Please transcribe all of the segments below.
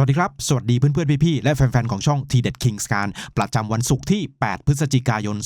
สวัสดีครับ สวัสดีเพื่อนๆพี่ๆ และแฟน ๆ ของช่อง t ีเด็ด Kings การประจำวันศุกร์ที่ 8 พฤศจิกายน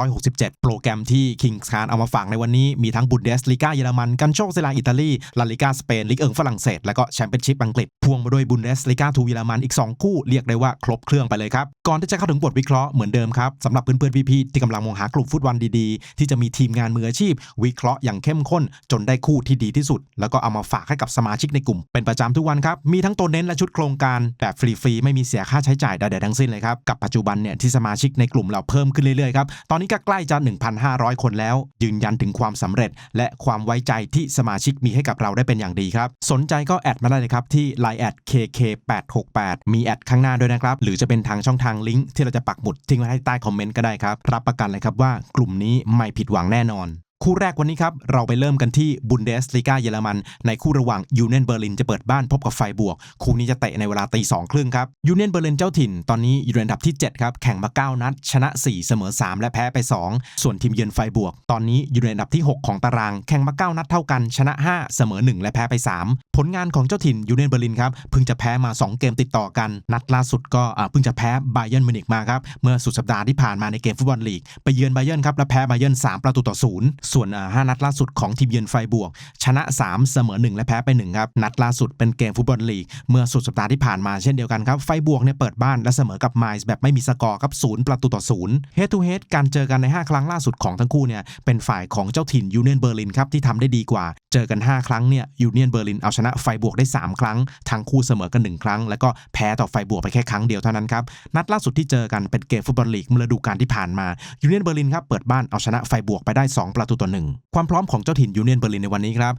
2567 โปรแกรมที่ Kings การเอามาฝากในวันนี้ มีทั้งบุนเดสลีกาเยอรมัน กันโชคเซลาอิตาลี ลาลิกาสเปนลิกเอิงฝรั่งเศส และก็แชมเปี้ยนชิพอังกฤษพ่วงมาด้วยบุนเดสลีกาทูเยอรมันอีก 2 คู่ เรียกได้ว่าครบเครื่องไปเลยครับ ก่อนที่จะเข้าถึงบทวิเคราะห์เหมือนเดิมครับสำหรับเพื่อนๆพี่ๆ ที่กำลังมองหากลุ่มฟุตบอลดีๆ ที่จะมีทีมงานมืออาชีพ วิเคราะห์อย่างเข้มข้น จนได้คู่ที่ดีที่สุด แล้วก็เอามาฝากให้กับสมาชิกในกลุ่มเป็นประจำทุกวันครับมีทั้งตัวเน้นและชุดโครงการแบบฟรีๆไม่มีเสียค่าใช้จ่ายใดๆทั้งสิ้นเลยครับ กับปัจจุบันเนี่ยที่สมาชิกในกลุ่มเราเพิ่มขึ้นเรื่อยๆครับ ตอนนี้ก็ใกล้จะ 1,500 คนแล้ว ยืนยันถึงความสำเร็จ และความไว้ใจที่สมาชิกมีให้กับเราได้เป็นอย่างดีครับ สนใจก็แอดมาได้เลยครับที่ line แอด kk868 มีแอดข้างหน้าด้วยนะครับ หรือจะเป็นทางช่องทางลิงก์ที่เราจะปักหมุดทิ้งไว้ให้ใต้คอมเมนต์ก็ได้ครับ รับประกันเลยครับว่ากลุ่มนี้ไม่ผิดหวังแน่นอน คู่แรกวันนี้ครับ เราไปเริ่มกันที่บุนเดสลีกาเยอรมัน ในคู่ระหว่างยูเนียนเบอร์ลินจะเปิดบ้านพบกับไฟบวก คู่นี้จะเตะในเวลาตีสองครึ่งครับยูเนียนเบอร์ลินเจ้าถิ่นตอนนี้อยู่ในอันดับที่ 7 ครับ แข่งมา 9 นัด ชนะ 4 เสมอ 3 และแพ้ไป 2 ส่วนทีมเยือนไฟบวก ตอนนี้อยู่ในอันดับที่ 6 ของตาราง แข่งมา 9 นัดเท่ากัน ชนะ 5 เสมอ 1 และแพ้ไป 3 ผลงานของเจ้าถิ่นยูเนียนเบอร์ลินครับเพิ่งจะแพ้มา 2 เกมติดต่อกัน นัดล่าสุดก็เพิ่งจะแพ้ไบเยนมิวนิกมาครับเมื่อสุดสัปดาห์ที่ผ่านมาในเกมฟุตบอลลีกไปเยือนไบเยนครับและแพ้ไบเยน3ประตูต่อศูนย์ส่วนอ่าห้านัดล่าสุดของทีมเยือนไฟบวก ชนะ 3 เสมอ 1 และแพ้ไป1ครับนัดล่าสุดเป็นเกมฟุตบอลลีก เมื่อสุดสัปดาห์ที่ผ่านมาเช่นเดียวกันครับไฟบวกเนี่ยเปิดบ้านและเสมอกับไมซ์แบบไม่มีสกอร์ครับศูนย์ประตูต่อศูนย์เฮดทูเฮดการเจอกันใน 5 ครั้งล่าสุดของทั้งคู่เนี่ยเป็นฝ่ายของเจ้าถิ่นยูเนียนเบอร์ลินครับที่ทำได้ดีกว่า เจอกัน 5 ครั้งเนี่ยยูเนียนเบอร์ลินเอาชนะไฟบวกได้ 3 ครั้งทั้งคู่เสมอกัน1ครั้ง แล้วก็แพ้ต่อไฟบวกไปแค่ครั้งเดียวเท่านั้นครับนัดล่าสุดที่เจอกันเป็นเกมฟุตบอลลีกเมื่อฤดูกาลที่ผ่านมายูเนียนเบอร์ลินครับเปิดบ้านเอาชนะไฟบวกไปได้ 2 ประตูต่อ1ความพร้อมของเจ้าถิ่นยูเนียนเบอร์ลินในวันนี้ครับ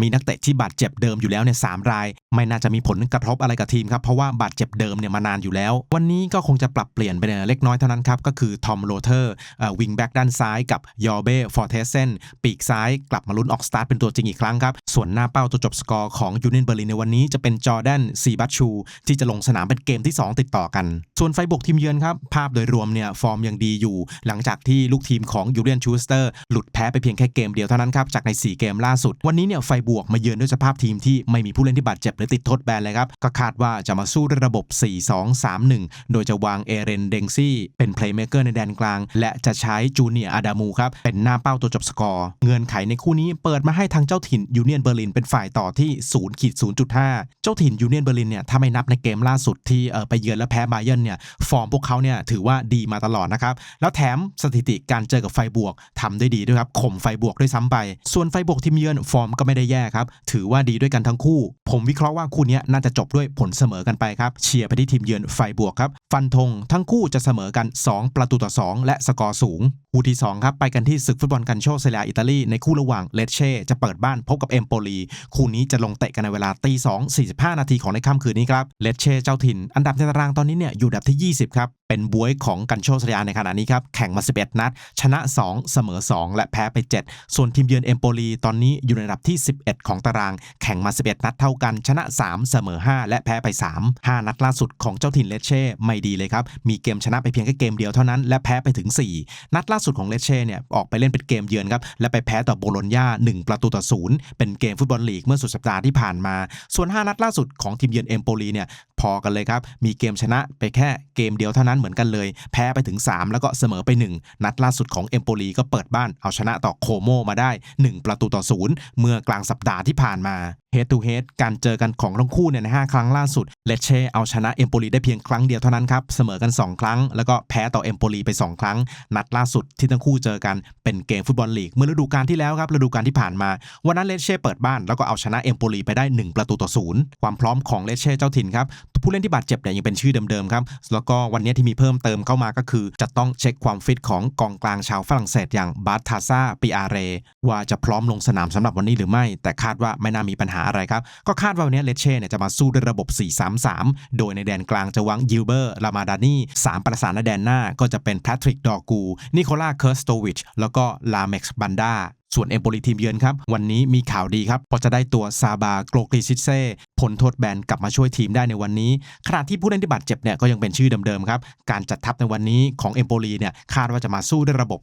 มีนักเตะที่บาดเจ็บเดิมอยู่แล้วเนี่ยสามราย ไม่น่าจะมีผลกระทบอะไรกับทีมครับเพราะว่าบาดเจ็บเดิมเนี่ยมานานอยู่แล้ว วันนี้ก็คงจะปรับเปลี่ยนไปเล็กน้อยเท่านั้นครับก็คือทอมโรเทอร์วิงแบ็กด้านซ้ายกับยอเบ้ฟอร์เทสเซนปีกซ้ายกลับมาลุ้นออกสตาร์ทเป็นตัวจริงอีกครั้งครับส่วนหน้าเป้าตัวจบสกอร์ของยูเนียนเบอร์ลินในวันนี้จะเป็นจอร์แดนซีบัตชู ที่จะลงสนามเป็นเกมที่ 2 ติดต่อกัน ส่วนไฟบกทีมเยือนครับภาพโดยรวมเนี่ยฟอร์มยังดีอยู่ หลังจากที่ลูกทีมของยูเลียนชูสเตอร์หลุดแพ้ไปเพียงแค่เกมเดียวเท่านั้นครับจากใน 4 เกมล่าสุด วันนี้เนี่ยไฟบวกมาเยือนด้วยสภาพทีมที่ไม่มีผู้เล่นที่บาดเจ็บหรือติดโทษแบนเลยครับก็คาดว่าจะมาสู้ด้วยระบบ 4-2-3-1 โดยจะวางเอเรนเดงซี่เป็นเพลย์เมเกอร์ในแดนกลาง และจะใช้จูเนียอาดามูครับเป็นหน้าเป้าตัวจบสกอร์เงื่อนไขในคู่นี้เปิดมาให้ทางเจ้าถิ่นยูเนียนเบอร์ลินเป็นฝ่ายต่อที่0ขีด0.5 เจ้าถิ่นยูเนียนเบอร์ลินเนี่ยถ้าไม่นับในเกมล่าสุดที่เออไปเยือนและแพ้บาเยร์นเนี่ยฟอร์มพวกเขาเนี่ยถือว่าดีมาตลอดนะครับแล้วแถมสถิติการเจอกับไฟบวกทำได้ดีด้วยครับข่มไฟบวกด้วยซ้ำไป ส่วนไฟบวกทีมเยือนฟอร์มก็ไม่ได้แย่ครับ ถือว่าดีด้วยกันทั้งคู่ ผมวิเคราะห์ว่าคู่นี้น่าจะจบด้วยผลเสมอกันไปครับ เชียร์ไปที่ทีมเยือนไฟบวกครับ ฟันธงทั้งคู่จะเสมอกัน 2 ประตูต่อ 2 และสกอร์สูงคู่ที่2ครับไปกันที่ศึกฟุตบอลกันโชเซเลียอิตาลีในคู่ระหว่างเลเช่จะเปิดบ้านพบกับเอมโปลีคู่นี้จะลงเตะกันในเวลาตีสองสี่สิบห้านาทีของในค่ำคืนนี้ครับเลเช่เจ้าถิ่น อันดับในตารางตอนนี้เนี่ยอยู่อันดับที่ 20 ครับเป็นบวยของกันโชเซเลียในขณะนี้ครับ แข่งมา 11 นัด ชนะ 2 เสมอ 2 และแพ้ไป 7 ส่วนทีมเยือนเอมโปลีตอนนี้อยู่ในอันดับที่ 11 ของตาราง แข่งมา 11 นัดเท่ากัน ชนะ 3 เสมอ 5 และแพ้ไป 3 5 นัดล่าสุดของเจ้าถิ่นเลเช่ไม่ดีเลยครับ มีเกมชนะไปเพียงแค่เกมเดียวเท่านั้นและแพ้ไปถึง 4 นัดล่าสุดของเลเช่เนี่ยออกไปเล่นเป็นเกมเยือนครับและไปแพ้ต่อโบโลญญา1 ประตูต่อศูนย์เป็นเกมฟุตบอลลีกเมื่อสุดสัปดาห์ที่ผ่านมา ส่วน 5 นัดล่าสุดของทีมเยือนเอมโปลีเนี่ยพอกันเลยครับมีเกมชนะไปแค่เกมเดียวเท่านั้นเหมือนกันเลย แพ้ไปถึง 3 แล้วก็เสมอไป 1 นัดล่าสุดของเอมโปลีก็เปิดบ้านเอาชนะต่อโคโมมาได้ 1 ประตูต่อศูนย์เมื่อกลางสัปดาห์ที่ผ่านมา Head to Head การเจอกันของทั้งคู่เนี่ยใน5ครั้งล่าสุดเลเช่เอาชนะเอมโปลีได้เพียงครั้งเดียวเท่านั้นครับ เสมอกัน 2 ครั้ง แล้วก็แพ้ต่อเอมโปลีไป 2 ครั้ง นัดล่าสุดที่ทั้งคู่เจอกันเป็นเกมฟุตบอลลีกเมื่อฤดูกาลที่แล้วครับฤดูกาลที่ผ่านมา วันนั้นเลเช่เปิดบ้านแล้วก็เอาชนะเอมโปลีไปได้ 1 ประตูต่อศูนย์ความพร้อมของเลเช่เจ้าถิ่นครับ ผู้เล่นที่บาดเจ็บเนี่ยยังเป็นชื่อเดิมๆครับแล้วก็วันนี้ที่มีเพิ่มเติมเข้ามาก็คือ จะต้องเช็คความฟิตของกองกลางชาวฝรั่งเศสอย่างบาร์ทาซาปิอาเรว่าจะพร้อมลงสนามสำหรับวันนี้หรือไม่ แต่คาดว่าไม่น่ามีปัญหาอะไรครับ ก็คาดว่าวันนี้เลเช่เนี่ยจะมาสู้ด้วยระบบ 4-3-3 โดยในแดนกลางจะวางยิลเบอร์ลามาดานี3ประสานในแดนหน้าก็จะเป็นแพทริกดอกูนิโคลาเคิร์สโตวิชแล้วก็ลาเม็กซ์บันดา ส่วนเอมโปลีทีมเยือนครับ วันนี้มีข่าวดีครับเพราะจะได้ตัวซาบาโกลกริซิเซ่พ้นโทษแบนกลับมาช่วยทีมได้ในวันนี้ขณะที่ผู้เล่นที่บาดเจ็บเนี่ยก็ยังเป็นชื่อเดิมๆครับ การจัดทัพในวันนี้ของเอมโปลีเนี่ยคาดว่าจะมาสู้ด้วยระบบ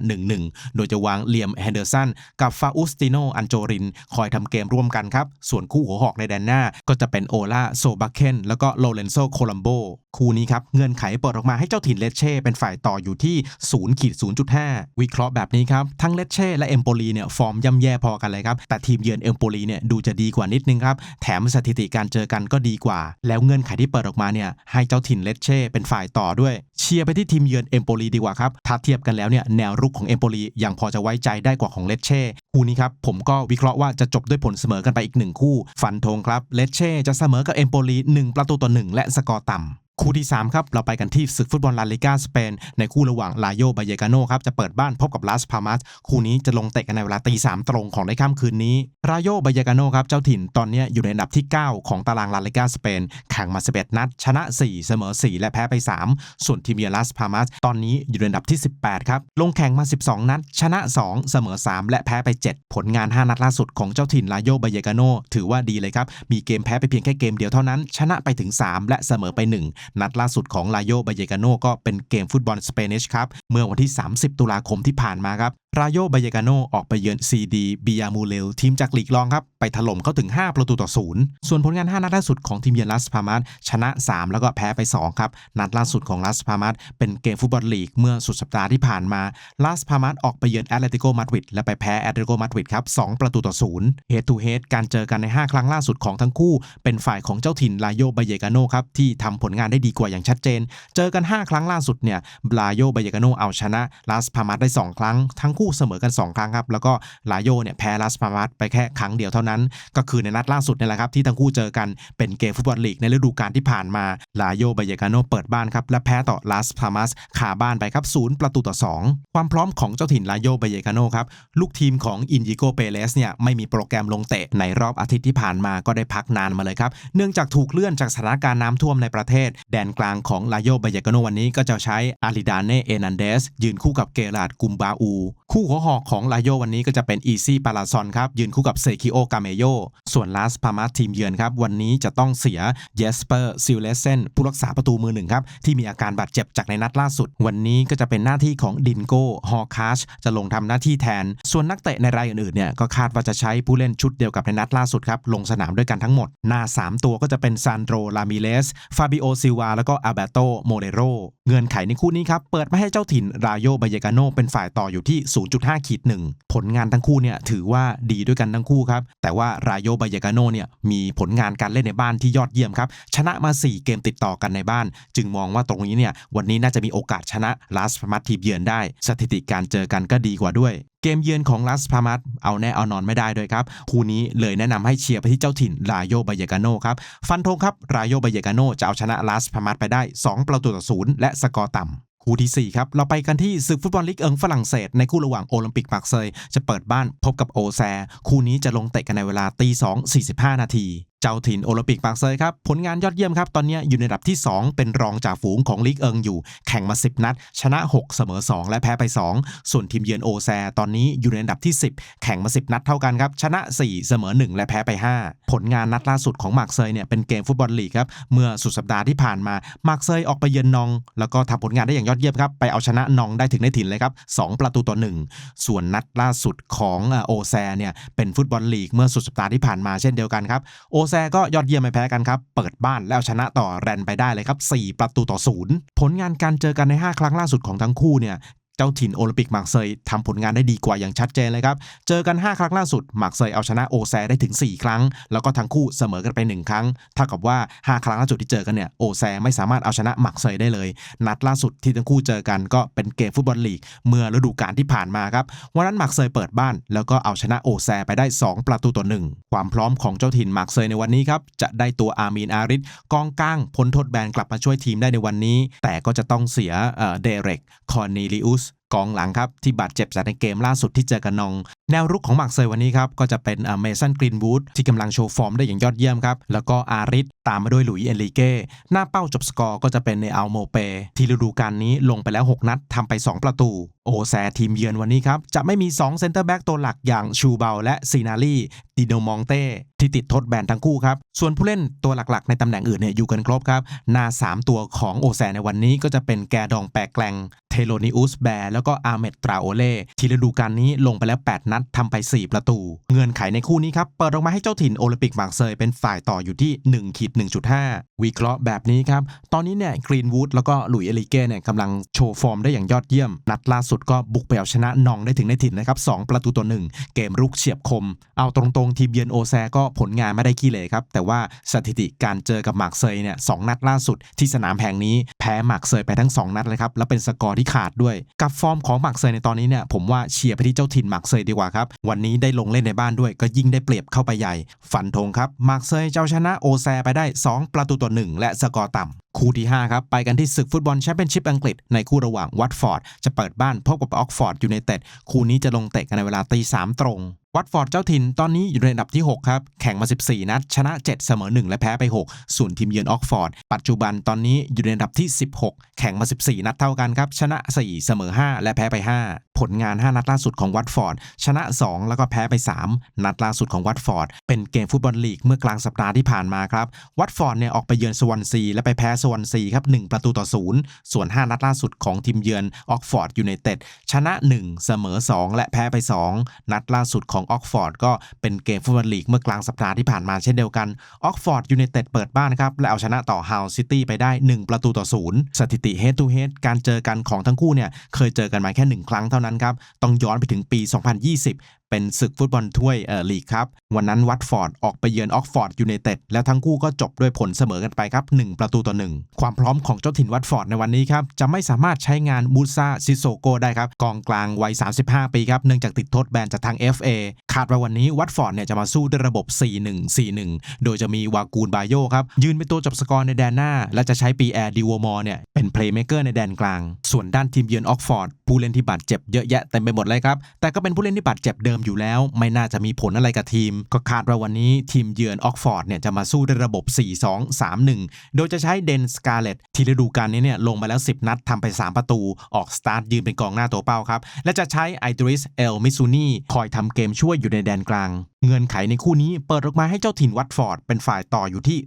3-5-1-1 โดยจะวางเลียมแฮนเดอร์สันกับฟาอุสติโนอันโจริน คอยทำเกมร่วมกันครับ ส่วนคู่หัวหอกในแดนหน้าก็จะเป็นโอลาโซบักเคนแล้วก็โลเรนโซโคลัมโบ คู่นี้ครับเงื่อนไขเปิดออกมาให้เจ้าถิ่นเลเช่เป็นฝ่ายต่ออยู่ที่0ขีด0.5 วิเคราะห์แบบนี้ครับ ทั้งเลเช่และเอมโปลีเนี่ยฟอร์มย่ำแย่พอกันเลยครับ แต่ทีมเยือนเอมโปลีเนี่ยดูจะดีกว่านิดนึงครับ แถมสถิติการเจอกันก็ดีกว่า แล้วเงื่อนไขที่เปิดออกมาเนี่ยให้เจ้าถิ่นเลเช่เป็นฝ่ายต่อด้วย เชียร์ไปที่ทีมเยือนเอมโปลีดีกว่าครับถ้าเทียบกันแล้วเนี่ยแนวรุกของเอมโปลียังพอจะไว้ใจได้กว่าของเลเช่ คู่นี้ครับ ผมก็วิเคราะห์ว่าจะจบด้วยผลเสมอกันไปอีกหนึ่งคู่ ฟันธงครับเลเช่จะเสมอกับเอมโปลี1 ประตูต่อ 1 และสกอร์ต่ำคู่ที่ 3 ครับ เราไปกันที่ศึกฟุตบอลลาลิกาสเปน ในคู่ระหว่างลาโยบาเยกาโนครับ จะเปิดบ้านพบกับลาสพามัสคู่นี้จะลงเตะกันในเวลาตีสามตรงของในค่ำคืนนี้ลาโยบาเยกาโนครับ เจ้าถิ่นตอนนี้อยู่ในอันดับที่ 9 ของตารางลาลิกาสเปน แข่งมา 11 นัด ชนะ 4 เสมอ 4 และแพ้ไป 3 ส่วนทีมเยือนลาสพามัสตอนนี้อยู่ในอันดับที่ 18 ครับ ลงแข่งมา 12 นัด ชนะ 2 เสมอ 3 และแพ้ไป7 ผลงาน 5 นัดล่าสุดของเจ้าถิ่นลาโยบาเยกาโนถือว่าดีเลยครับ มีเกมแพ้ไปเพียงแค่เกมเดียวเท่านั้น ชนะไปถึง 3 และเสมอไป 1 นัดล่าสุดของลาโยบาเยกาโนก็เป็นเกมฟุตบอลสเปนิชครับ เมื่อวันที่ 30 ตุลาคมที่ผ่านมาครับ รายโยบาเยกาโนออกไปเยือนซีดีบิยามูเลลทีมจากลีกรองครับ ไปถล่มเขาถึง 5 ประตูต่อศูนย์ส่วนผลงาน 5 นัดล่าสุดของทีมเยือนลาสพามัสชนะ 3 แล้วก็แพ้ไป 2 ครับ นัดล่าสุดของลาสพามัสเป็นเกมฟุตบอลลีกเมื่อสุดสัปดาห์ที่ผ่านมาลาสพามัสออกไปเยือนแอตเลติโกมาดริดและไปแพ้แอตเลติโกมาดริดครับ 2 ประตูต่อศูนย์เฮดทูเฮดการเจอกันใน 5 ครั้งล่าสุดของทั้งคู่ เป็นฝ่ายของเจ้าถิ่นลาโยบาเยกาโนครับที่ทำผลงานได้ดีกว่าอย่างชัดเจน เจอกัน 5 ครั้งล่าสุดเนี่ยลาโยบายกาโนเอาชนะลาสพามัสได้ 2 ครั้งทั้งคู่เสมอกัน 2 ครั้งครับ แล้วก็ลาโยเนี่ยแพ้ลาสพามัสไปแค่ครั้งเดียวเท่านั้น ก็คือในนัดล่าสุดนี่แหละครับที่ทั้งคู่เจอกันเป็นเกมฟุตบอลลีกในฤดูกาลที่ผ่านมาลาโยบาเยกาโนเปิดบ้านครับและแพ้ต่อลาสพามัสขาบ้านไปครับศูนย์ประตูต่อ 2 ความพร้อมของเจ้าถิ่นลาโยบาเยกาโนครับลูกทีมของอินยิโกเปเลสเนี่ยไม่มีโปรแกรมลงเตะในรอบอาทิตย์ที่ผ่านมาก็ได้พักนานมาเลยครับเนื่องจากถูกเลื่อนจากสถานการณ์น้ำท่วมในประเทศ แดนกลางของลาโยบาเยกาโนวันนี้ก็จะใช้อาริดาเนเอนันเดสยืนคู่กับเกราดกุมบาอูคู่หัวหอกของลาโยวันนี้ก็จะเป็นอีซี่ปาลาซอนครับยืนคู่กับเซคิโอกาเมโยส่วนลาสพามาทีมเยือนครับวันนี้จะต้องเสียเยสเปอร์ซิลเลเซนผู้รักษาประตูมือหนึ่งครับที่มีอาการบาดเจ็บจากในนัดล่าสุด วันนี้ก็จะเป็นหน้าที่ของดินโก้ฮอคาชจะลงทำหน้าที่แทน ส่วนนักเตะในรายอื่นๆเนี่ยก็คาดว่าจะใช้ผู้เล่นชุดเดียวกับในนัดล่าสุดครับลงสนามด้วยกันทั้งหมด หน้า 3 ตัวก็จะเป็นซานโดรลามิเลสฟาบิโอซิวาแล้วก็อาเบโตโมเรโรเงื่อนไขในคู่นี้ครับเปิดมาให้เจ้าถิ่นรายโยบายกาโนเป็นฝ่ายต่ออยู่ที่0.5ขีดหนึ่งผลงานทั้งคู่เนี่ยถือว่าดีด้วยกันทั้งคู่ครับ แต่ว่ารายโยบาเยกาโนเนี่ยมีผลงานการเล่นในบ้านที่ยอดเยี่ยมครับ ชนะมา 4 เกมติดต่อกันในบ้าน จึงมองว่าตรงนี้เนี่ยวันนี้น่าจะมีโอกาสชนะลาสพามัสทีมเยือนได้ สถิติการเจอกันก็ดีกว่าด้วยเกมเยือนของลาสพามัสเอาแน่เอานอนไม่ได้ด้วยครับ คู่นี้เลยแนะนำให้เชียร์ไปที่เจ้าถิ่นรายโยบายกาโนครับ ฟันธงครับรายโยบายกาโนจะเอาชนะลาสพามัสไปได้ 2 ประตูต่อศูนย์และสกอร์ต่ำ คู่ที่ 4 ครับ เราไปกันที่ศึกฟุตบอลลีกเอิงฝรั่งเศส ในคู่ระหว่างโอลิมปิกมาร์เซยจะเปิดบ้านพบกับโอแซ คู่นี้จะลงเตะกันในเวลาตีสองสนาทีเจ้าถิ่นโอลิมปิกปากเซยครับ ผลงานยอดเยี่ยมครับ ตอนนี้อยู่ในระดับที่ 2 เป็นรองจากฝูงของลีกเอิงอยู่ แข่งมา 10 นัด ชนะ 6 เสมอ 2 และแพ้ไป 2 ส่วนทีมเยือนโอแซ ตอนนี้อยู่ในอันดับที่ 10 แข่งมา 10 นัดเท่ากันครับ ชนะ 4 เสมอ 1 และแพ้ไป 5 ผลงานนัดล่าสุดของมาร์เซยเนี่ยเป็นเกมฟุตบอลลีกครับ เมื่อสุดสัปดาห์ที่ผ่านมามาร์เซยออกไปเยือนนอง แล้วก็ทำผลงานได้อย่างยอดเยี่ยมครับ ไปเอาชนะนองได้ถึงในถิ่นเลยครับ 2 ประตูต่อ 1 ส่วนนัดล่าสุดของโอแซเนี่ยเป็นฟุตบอลลีกเมื่อสุดสัปดาห์ที่ผ่านมาเช่นเดียวกันครับโอแซก็ยอดเยี่ยมไม่แพ้กันครับ เปิดบ้านแล้วชนะต่อแรนไปได้เลยครับ 4 ประตูต่อศูนย์ผลงานการเจอกันใน 5 ครั้งล่าสุดของทั้งคู่เนี่ย เจ้าถิ่นโอลิมปิกมาร์เซยทำผลงานได้ดีกว่าอย่างชัดเจนเลยครับ เจอกัน 5 ครั้งล่าสุดมาร์เซยเอาชนะโอแซได้ถึง 4 ครั้ง แล้วก็ทั้งคู่เสมอกันไป 1 ครั้งเท่ากับว่า 5 ครั้งล่าสุดที่เจอกันเนี่ยโอแซไม่สามารถเอาชนะมาร์เซยได้เลย นัดล่าสุดที่ทั้งคู่เจอกันก็เป็นเกมฟุตบอลลีก เมื่อฤดูกาลที่ผ่านมาครับวันนั้นมาร์เซยเปิดบ้าน แล้วก็เอาชนะโอแซไปได้ 2 ประตูต่อหนึ่งความพร้อมของเจ้าถิ่นมาร์เซยในวันนี้ครับจะได้ตัวอามีนอาริสกองกลางพ้นโทษแบนกลับมาช่วยทีมได้ในวันนี้ แต่ก็จะต้องเสียเดเร็กคอร์เนลิอุสกองหลังครับ ที่บาดเจ็บจากในเกมล่าสุดที่เจอกับนอง แนวรุกของมาร์เซยวันนี้ครับ ก็จะเป็นเมสันกรีนวูดที่กำลังโชว์ฟอร์มได้อย่างยอดเยี่ยมครับ แล้วก็อาริสตามมาด้วยหลุยส์เอลิเก้ หน้าเป้าจบสกอร์ก็จะเป็นในอัลโมเป ที่ฤดูกาลนี้ลงไปแล้ว 6 นัดทำไป 2 ประตู โอแซทีมเยือนวันนี้ครับ จะไม่มี 2 เซนเตอร์แบ็กตัวหลักอย่างชูเบลและซีนารีดิโนมองเต้ที่ติดทดแบนทั้งคู่ครับ ส่วนผู้เล่นตัวหลักๆ ในตำแหน่งอื่นเนี่ยอยู่กันครบครับ หน้า 3 ตัวของโอแซในวันนี้ก็จะเป็นแกดองแปลกแกลง โลนิอุสแบร์แล้วก็อาเมดตราโอเล่ที่ฤดูกาลนี้ลงไปแล้ว 8 นัดทำไป 4 ประตู เงื่อนไขในคู่นี้ครับ เปิดออกมาให้เจ้าถิ่นโอลิมปิกมาร์เซยเป็นฝ่ายต่ออยู่ที่1ขีด1.5 วิเคราะห์แบบนี้ครับ ตอนนี้เนี่ยกรีนวูดแล้วก็หลุยเอลิเก้เนี่ยกำลังโชว์ฟอร์มได้อย่างยอดเยี่ยม นัดล่าสุดก็บุกไปเอาชนะนองได้ถึงในถิ่นนะครับ2ประตูต่อ1เกมรุกเฉียบคม เอาตรงๆทีมเยือนโอแซก็ผลงานไม่ได้ขี้เหร่ครับแต่ว่าสถิติการเจอกับมาร์เซยเนี่ยสองนัดล่าสุดที่สนามแห่งนี้แพ้มาร์เซยไปทั้ง 2 นัดเลยครับแล้วเป็นสกอร์ที่ขาดด้วย กับฟอร์มของมาร์เซยในตอนนี้เนี่ยผมว่าเชียร์ไปที่เจ้าถิ่นมาร์เซยดีกว่าครับ วันนี้ได้ลงเล่นในบ้านด้วย ก็ยิ่งได้เปรียบเข้าไปใหญ่ ฝันธงครับมาร์เซยเจ้าชนะโอแซไปได้ 2 ประตูต่อ1และสกอร์ต่ำคู่ที่ 5 ครับ ไปกันที่ศึกฟุตบอลแชมเปี้ยนชิพอังกฤษ ในคู่ระหว่างวัตฟอร์ดจะเปิดบ้านพบกับออกฟอร์ดยูไนเต็ดคู่นี้จะลงเตะกันในเวลาตีสามตรงวัตฟอร์ดเจ้าถิ่นตอนนี้อยู่ในอันดับที่ 6 ครับ แข่งมา 14 นัด ชนะ 7 เสมอ 1 และแพ้ไป 6 ส่วนทีมเยือนออกฟอร์ด ปัจจุบันตอนนี้อยู่ในอันดับที่ 16 แข่งมา 14 นัดเท่ากันครับ ชนะ 4 เสมอ 5 และแพ้ไป 5 ผลงาน 5 นัดล่าสุดของวัตฟอร์ด ชนะ 2 แล้วก็แพ้ไป 3 นัดล่าสุดของวัตฟอร์ด เป็นเกมฟุตบอลลีกเมื่อกลางสัปดาห์ที่ผ่านมาครับ วัตฟอร์ดเนี่ยออกไปเยือนสวอนซีและไปแพ้สวอนซีครับ 1 ประตูต่อ 0 ส่วน 5 นัดล่าสุดของทีมเยือนออกฟอร์ดยูไนเต็ด ชนะ 1 เสมอ 2 และแพ้ไป 2 นัดล่าสุดของออกฟอร์ดก็เป็นเกมฟุตบอลลีกเมื่อกลางสัปดาห์ที่ผ่านมาเช่นเดียวกันออกฟอร์ดยูไนเต็ดเปิดบ้านครับ และเอาชนะต่อฮาวซิตี้ไปได้ 1 ประตูต่อ0สถิติ head to head การเจอกันของทั้งคู่เนี่ยเคยเจอกันมาแค่ 1 ครั้งเท่านั้นครับ ต้องย้อนไปถึงปี 2020 เป็นศึกฟุตบอลถ้วยเอ่อลีกครับ วันนั้นวัตฟอร์ดออกไปเยือนออกฟอร์ดยูไนเต็ดแล้วทั้งคู่ก็จบด้วยผลเสมอกันไปครับ 1 ประตูต่อ 1 ความพร้อมของเจ้าถิ่นวัตฟอร์ดในวันนี้ครับ จะไม่สามารถใช้งานมูซาซิโซโกได้ครับ กองกลางวัย 35 ปีครับ เนื่องจากติดโทษแบนจากทาง FA าดว่าวันนี้วัตฟอร์ดเนี่ยจะมาสู้ด้วยระบบ 4-1-4-1 โดยจะมีวากูนบาโยครับ ยืนเป็นตัวจบสกอร์ในแดนหน้า และจะใช้ปีแอร์ดิวมอร์เนี่ยเป็นเพลย์เมเกอร์ในแดนกลาง ส่วนด้านทีมเยือนออกฟอร์ดผู้เล่นที่บาดเจ็บเยอะแยะเต็มไปหมดเลยครับ แต่ก็เป็นผู้เล่นที่บาดเจ็บเดิมอยู่แล้ว ไม่น่าจะมีผลอะไรกับทีม ก็คาดว่าวันนี้ทีมเยือนออกฟอร์ดเนี่ยจะมาสู้ด้วยระบบ 4-2-3-1 โดยจะใช้เดนสกาเลตที่ฤดูกาลนี้เนี่ยลงมาแล้ว 10 นัดทำไป 3 ประตูออกสตาร์ทยืนเป็นกองหน้าตัวเป้าครับและจะใช้ไอดริสเอลมิซูนีคอยทำเกมช่วยอยู่ในแดนกลางเงื่อนไขในคู่นี้เปิดออกมาให้เจ้าถิ่นวัตฟอร์ดเป็นฝ่ายต่ออยู่ที่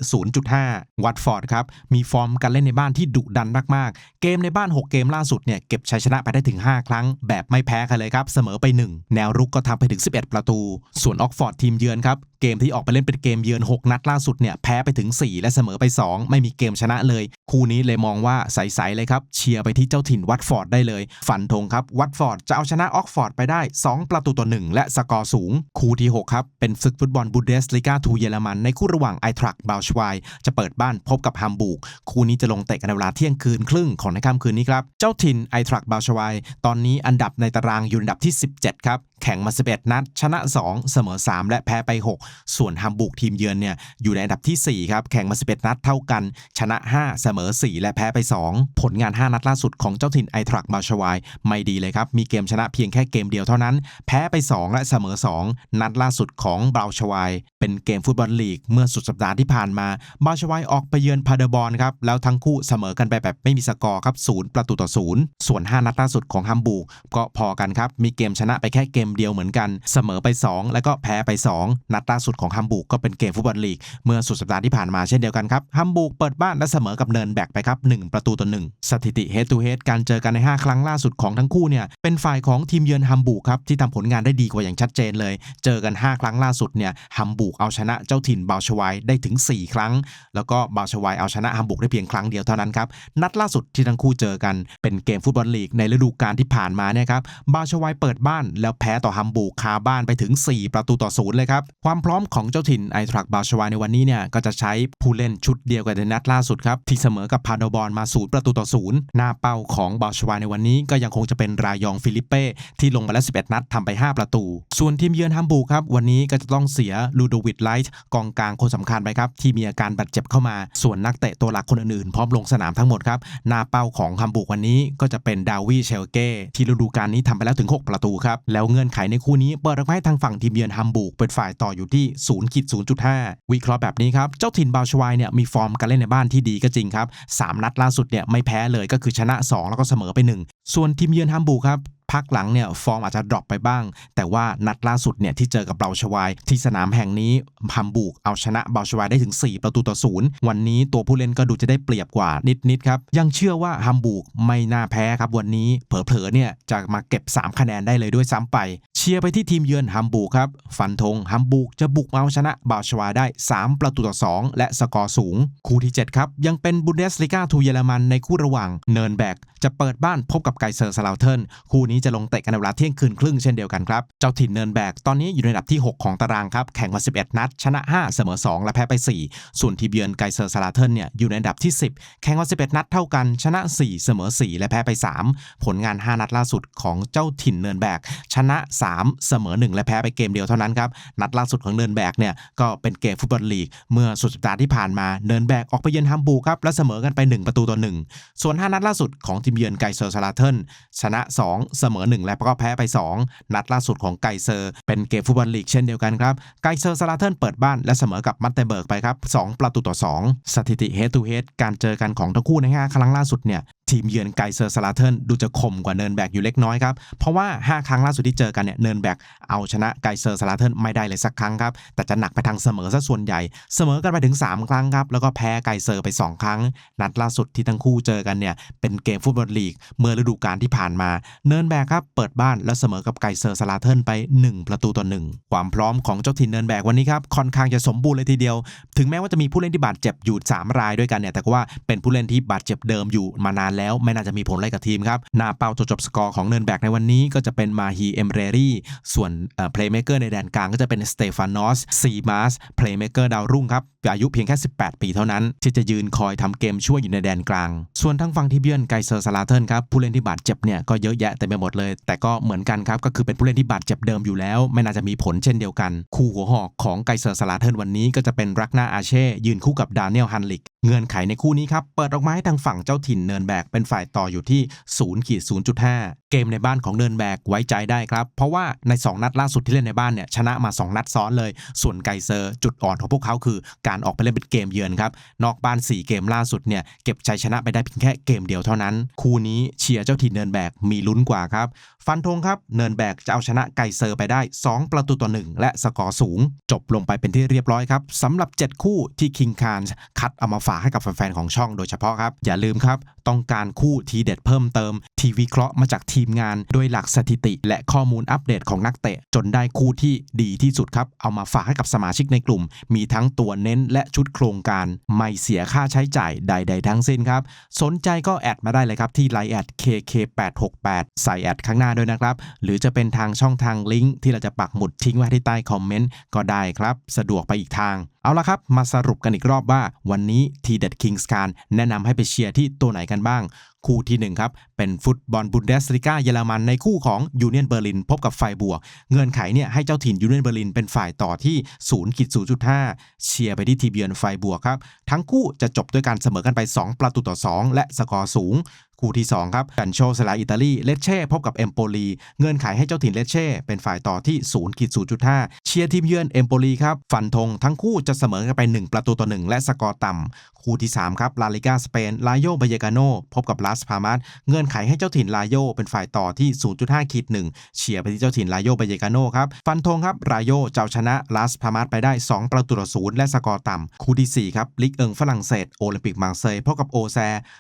0.5 วัตฟอร์ดครับ มีฟอร์มการเล่นในบ้านที่ดุดันมาก ๆ เกมในบ้าน 6 เกมล่าสุดเนี่ยเก็บชัยชนะไปได้ถึง 5 ครั้ง แบบไม่แพ้ใครเลยครับ เสมอไป 1 แนวรุกก็ทำไปถึง 11 ประตู ส่วนออกฟอร์ดทีมเยือนครับ เกมที่ออกไปเล่นเป็นเกมเยือน 6 นัดล่าสุดเนี่ยแพ้ไปถึง 4 และเสมอไป 2 ไม่มีเกมชนะเลย คู่นี้เลยมองว่าใสๆเลยครับเชียร์ไปที่เจ้าถิ่นวัตฟอร์ดได้เลย ฝันธงครับวัตฟอร์ดจะเอาชนะออกฟอร์ดไปได้ 2 ประตูต่อ1และสกอร์สูง คู่ที่6ครับเป็นศึกฟุตบอลบูเดสลิกาทูเยอรมัน ในคู่ระหว่างไอทรักบาชวายจะเปิดบ้านพบกับฮัมบูร์ก คู่นี้จะลงเตะกันในเวลาเที่ยงคืนครึ่งของในค่ำคืนนี้ครับ เจ้าถิ่นไอทรักบาชวายตอนนี้อันดับในตารางอยู่อันดับที่ 17 ครับ แข่งมา 11 นัด ชนะ 2 เสมอ 3 และแพ้ไป 6 ส่วนฮัมบูร์กทีมเยือนเนี่ยอยู่ในอันดับที่ 4 ครับแข่งมา 11 นัดเท่ากัน ชนะ 5 เสมอ 4 และแพ้ไป 2 ผลงาน 5 นัดล่าสุดของเจ้าถิ่นไอทรักมาชวาย ไม่ดีเลยครับ มีเกมชนะเพียงแค่เกมเดียวเท่านั้น แพ้ไป 2 และเสมอ 2 นัดล่าสุดของบราชวาย เป็นเกมฟุตบอลลีกเมื่อสุดสัปดาห์ที่ผ่านมาบราชวายออกไปเยือนพาเดอร์บอลครับแล้วทั้งคู่เสมอกันไปแบบไม่มีสกอร์ครับ0ประตูต่อ0ส่วน 5 นัดล่าสุดของฮัมบูกก็พอกันครับมีเกมชนะไปแค่เกมเดียวเหมือนกัน เสมอไป 2 แล้วก็แพ้ไป 2 นัดล่าสุดของฮัมบูร์กก็เป็นเกมฟุตบอลลีก เมื่อสุดสัปดาห์ที่ผ่านมาเช่นเดียวกันครับฮัมบูร์กเปิดบ้านและเสมอกับเนินแบกไปครับ 1 ประตูต่อ1สถิติ head to head การเจอกันใน 5 ครั้งล่าสุดของทั้งคู่เนี่ยเป็นฝ่ายของทีมเยือนฮัมบูร์กครับที่ทำผลงานได้ดีกว่าอย่างชัดเจนเลย เจอกัน 5 ครั้งล่าสุดเนี่ยฮัมบูร์กเอาชนะเจ้าถิ่นบาชวายได้ถึง 4 ครั้ง แล้วก็บาชวายเอาชนะฮัมบูร์กได้เพียงครั้งเดียวเท่านั้นครับนัดล่าสุดที่ทั้งคู่เจอกันเป็นเกมฟุตบอลลีกในฤดูกาลที่ผ่านมาเนี่ยครับบาชวายเปิดบ้านแล้วแพ้ต่อฮัมบูร์คาบ้านไปถึง 4 ประตูต่อศูนย์เลยครับ ความพร้อมของเจ้าถิ่นไอทรักบาชวาในวันนี้เนี่ยก็จะใช้ผู้เล่นชุดเดียวกับในนัดล่าสุดครับ ที่เสมอกับพาโดบอลมาศูนย์ประตูต่อศูนย์หน้าเป้าของบาชวาในวันนี้ก็ยังคงจะเป็นรายองฟิลิปเป้ที่ลงมาแล้ว 11 นัดทำไป 5 ประตู ส่วนทีมเยือนฮัมบูร์ครับวันนี้ก็จะต้องเสียลูโดวิดไลท์กองกลางคนสำคัญไปครับที่มีอาการบาดเจ็บเข้ามา ส่วนนักเตะตัวหลักคนอื่นๆพร้อมลงสนามทั้งหมดครับหน้าเป้าของฮัมบูร์วันนี้ก็จะเป็นดาวีเชลเก้ที่ฤดูกาลนี้ทำไปแล้วถึง 6 ประตูครับแล้วเงื่อนไขในคู่นี้เปิดรักมาให้ทางฝั่งทีมเยือนฮัมบูร์กเป็นฝ่ายต่ออยู่ที่0ขีดห้าวิเคราะห์แบบนี้ครับ เจ้าถิ่นบาชวายเนี่ยมีฟอร์มการเล่นในบ้านที่ดีก็จริงครับสามนัดล่าสุดเนี่ยไม่แพ้เลยก็คือชนะ 2 แล้วก็เสมอไป 1 ส่วนทีมเยือนฮัมบูร์กครับ พักหลังเนี่ยฟอร์มอาจจะดรอปไปบ้าง แต่ว่านัดล่าสุดเนี่ยที่เจอกับเบาชวาย ที่สนามแห่งนี้ฮัมบูกเอาชนะเบาชวายได้ถึง 4 ประตูต่อศูนย์วันนี้ตัวผู้เล่นก็ดูจะได้เปรียบกว่านิดๆครับยังเชื่อว่าฮัมบูกไม่น่าแพ้ครับวันนี้เผลอๆเนี่ยจะมาเก็บ 3 คะแนนได้เลยด้วยซ้ำไป ชียร์ไปที่ทีมเยือนฮัมบูร์ครับ ฟันธงฮัมบูร์จะบุกมาเอาชนะบาชวาได้ 3 ประตูต่อ 2 และสกอร์สูง คู่ที่ 7 ครับ ยังเป็นบุนเดสลิกาทูเยอรมันในคู่ระหว่างเนินแบก จะเปิดบ้านพบกับไกเซอร์สลาวเทิร์นคู่นี้จะลงเตะกันในเวลาเที่ยงคืนครึ่งเช่นเดียวกันครับ เจ้าถิ่นเนินแบก ตอนนี้อยู่ในอันดับที่ 6 ของตารางครับแข่งมา 11 นัด ชนะ 5 เสมอ 2 และแพ้ไป 4 ส่วนทีมเยือนไกเซอร์สลาวเทิร์นเนี่ยอยู่ในอันดับที่ 10 แข่งมา 11 นัดเท่ากันชนะ 4 เสมอ 4 และแพ้ไป 3 ผลงาน 5 นัดล่าสุดของเจ้าถิ่นเนินแบกชนะ 3เสมอ 1 และแพ้ไปเกมเดียวเท่านั้นครับ นัดล่าสุดของเนินแบกเนี่ยก็เป็นเกมฟุตบอลลีก เมื่อสุดสัปดาห์ที่ผ่านมาเนินแบกออกไปเยือนฮัมบูร์ครับและเสมอกันไป 1 ประตูต่อ1ส่วน 5 นัดล่าสุดของทีมเยือนไกเซอร์สลาเทิร์นชนะ 2 เสมอ 1 และก็แพ้ไป 2 นัดล่าสุดของไกเซอร์ เป็นเกมฟุตบอลลีกเช่นเดียวกันครับไกเซอร์สลาเทิร์นเปิดบ้านและเสมอกับมัตเตเบิร์กไปครับ2ประตูต่อ 2 สถิติเฮดทูเฮดการเจอกันของทั้งคู่ใน 5 ครั้งล่าสุดเนี่ยทีมเยือนไกเซอร์สลาเทิร์นดูจะคมกว่าเนินแบกอยู่เล็กน้อยครับเพราะว่า 5 ครั้งล่าสุดที่เจอกันเนี่ยเนินแบกเอาชนะไกเซอร์สลาเทิร์นไม่ได้เลยสักครั้งครับ แต่จะหนักไปทางเสมอซะส่วนใหญ่ เสมอกันไปถึง 3 ครั้งครับ แล้วก็แพ้ไกเซอร์ไป 2 ครั้ง นัดล่าสุดที่ทั้งคู่เจอกันเนี่ย เป็นเกมฟุตบอลลีก เมื่อฤดูกาลที่ผ่านมา เนินแบกครับเปิดบ้านแล้วเสมอกับไกเซอร์สลาเทิร์นไป 1 ประตูต่อ1ความพร้อมของเจ้าถิ่นเนินแบกวันนี้ครับค่อนข้างจะสมบูรณ์เลยทีเดียว ถึงแม้ว่าจะมีผู้เล่นที่บาดเจ็บอยู่ 3 รายด้วยกันเนี่ยแต่ว่าเป็นผู้เล่นที่บาดเจ็บเดิมอยู่มานานแล้วไม่น่าจะมีผลอะไรกับทีมครับหน้าเป้าจบจบสกอร์ของเนินแบกในวันนี้ก็จะเป็นมาฮีเอมเรรี่ส่วนเพลย์เมเกอร์ในแดนกลางก็จะเป็นสเตฟานอสซีมาสเพลย์เมเกอร์ดาวรุ่งครับอายุเพียงแค่ 18 ปีเท่านั้น ที่จะยืนคอยทำเกมช่วยอยู่ในแดนกลาง ส่วนทั้งฝั่งที่เบียนไกเซอร์สลาเทิร์นครับผู้เล่นที่บาดเจ็บเนี่ยก็เยอะแยะเต็มไปหมดเลย แต่ก็เหมือนกันครับก็คือเป็นผู้เล่นที่บาดเจ็บเดิมอยู่แล้ว ไม่น่าจะมีผลเช่นเดียวกัน คู่หัวหอกของไกเซอร์สลาเทิร์นวันนี้ก็จะเป็นรักหน้าอาเช่ยืนคู่กับดานิเอลฮันลิก เงื่อนไขในคู่นี้ครับ เปิดออกมาให้ทางฝั่งเจ้าถิ่นเนินแบกเป็นฝ่ายต่ออยู่ที่0ขีด0.5 เกมในบ้านของเนินแบกไว้ใจได้ครับ เพราะว่าใน 2 นัดล่าสุดที่เล่นในบ้านเนี่ยชนะมา 2 นัดซ้อนเลย ส่วนไกเซอร์จุดอ่อนของพวกเขาคือ การออกไปเล่นเป็นเกมเยือนครับ นอกบ้าน 4 เกมล่าสุดเนี่ยเก็บชัยชนะไปได้เพียงแค่เกมเดียวเท่านั้น คู่นี้เชียร์เจ้าถิ่นเนินแบกมีลุ้นกว่าครับ ฟันธงครับเนินแบกจะเอาชนะไกเซอร์ไปได้ 2 ประตูต่อ1และสกอร์สูง จบลงไปเป็นที่เรียบร้อยครับสำหรับ 7 คู่ที่คิงคานคัดเอามาฝากให้กับแฟนๆของช่องโดยเฉพาะครับ อย่าลืมครับ ต้องการคู่ทีเด็ดเพิ่มเติม ทีวิเคราะห์มาจากทีมงานโดยหลักสถิติ และข้อมูลอัปเดตของนักเตะ จนได้คู่ที่ดีที่สุดครับ เอามาฝากให้กับสมาชิกในกลุ่ม มีทั้งตัวเน้นและชุดโครงการ ไม่เสียค่าใช้จ่ายใด ๆ ทั้งสิ้นครับ สนใจก็แอดมาได้เลยครับที่ไลน์แอด KK868 ใส่แอดข้างหน้าด้วยนะครับ หรือจะเป็นทางช่องทางลิงก์ที่เราจะปักหมุดทิ้งไว้ที่ใต้คอมเมนต์ก็ได้ครับ สะดวกไปอีกทางเอาละครับ มาสรุปกันอีกรอบว่า วันนี้ทีเด็ดคิงส์การแนะนำให้ไปเชียร์ที่ตัวไหนกันบ้าง คู่ที่ 1 ครับ เป็นฟุตบอลบุนเดสลิก้าเยอรมันในคู่ของยูเนียนเบอร์ลินพบกับไฟบวก เงื่อนไขเนี่ยให้เจ้าถิ่นยูเนียนเบอร์ลินเป็นฝ่ายต่อที่0ขีด0.5 เชียร์ไปที่ทีเยือนไฟบวกครับ ทั้งคู่จะจบด้วยการเสมอกันไป 2 ประตูต่อ 2 และสกอร์สูง คู่ที่ 2 ครับกันโชสลาอิตาลีเลเช่พบกับเอมโปลีเงื่อนไขให้เจ้าถิ่นเลเช่เป็นฝ่ายต่อที่0ขีด0.5เชียร์ทีมเยือนเอมโปลีครับฟันธงทั้งคู่จะเสมอกันไป 1 ประตูต่อ 1 และสกอร์ต่ำ คู่ที่ 3 ครับลาลิกาสเปนลาโยบายกาโนพบกับลาสพามาสเงื่อนไขให้เจ้าถิ่นลาโยเป็นฝ่ายต่อที่ 0.5ขีด1เชียร์ไปที่เจ้าถิ่นลาโยบายกาโนครับฟันธงครับลาโยเจ้าชนะลาสพามาสไปได้ 2 ประตูต่อ0และสกอร์ต่ำ คู่ที่4ครับลิกเอิงฝรั่งเศสโอลิมปิกมาร์เซย์พบกับโอแซ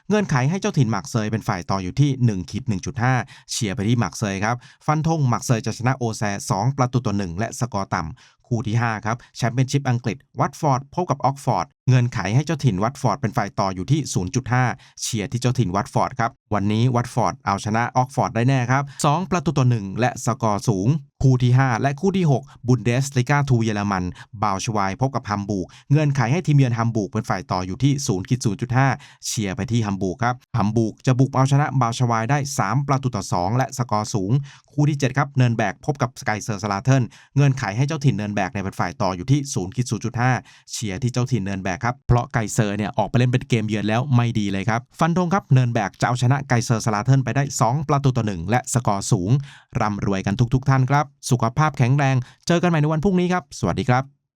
เงื่อนไขให้เจ้าถิ่นมาร์เซยเป็นฝ่ายต่ออยู่ที่1ขีด1.5 เชียร์ไปที่หมากเซย์ครับ ฟันธงหมากเซย์จะชนะโอแซ2ประตูต่อ1และสกอร์ต่ำ คู่ที่ 5 ครับแชมเปี้ยนชิพอังกฤษวัตฟอร์ดพบกับออกฟอร์ดเงื่อนไขให้เจ้าถิ่นวัตฟอร์ดเป็นฝ่ายต่ออยู่ที่ 0.5 เชียร์ที่เจ้าถิ่นวัตฟอร์ดครับวันนี้วัตฟอร์ดเอาชนะออกฟอร์ดได้แน่ครับ 2 ประตูต่อ 1 และสกอร์สูง คู่ที่ 5 และคู่ที่ 6 บุนเดสลิกาทูเยอรมัน บาวชวายพบกับฮัมบูร์กเงื่อนไขให้ทีมเยือนฮัมบูร์กเป็นฝ่ายต่ออยู่ที่ 0.0.5 เชียร์ไปที่ฮัมบูร์กครับฮัมบูร์กจะบุกเอาชนะบาวชวายได้ 3 ประตูต่อ 2 และสกอร์สูง คู่ที่ 7 ครับเนินแบกพบกับสกายเซอร์สลาเทิลเงื่อนไขให้เจ้าถิ่นเนินแบกในยเป็นฝ่ายต่ออยู่ที่0.0.5 เชียร์ที่เจ้าถิ่นเนินแบกครับ เพราะไกเซอร์เนี่ยออกไปเล่นเป็นเกมเยือนแล้วไม่ดีเลยครับ ฟันธงครับเนินแบกจะเอาชนะไกเซอร์สลาเทินไปได้ 2 ประตูต่อ 1 และสกอร์สูงร่ำรวยกันทุกๆท่านครับ สุขภาพแข็งแรง เจอกันใหม่ในวันพรุ่งนี้ครับ สวัสดีครับ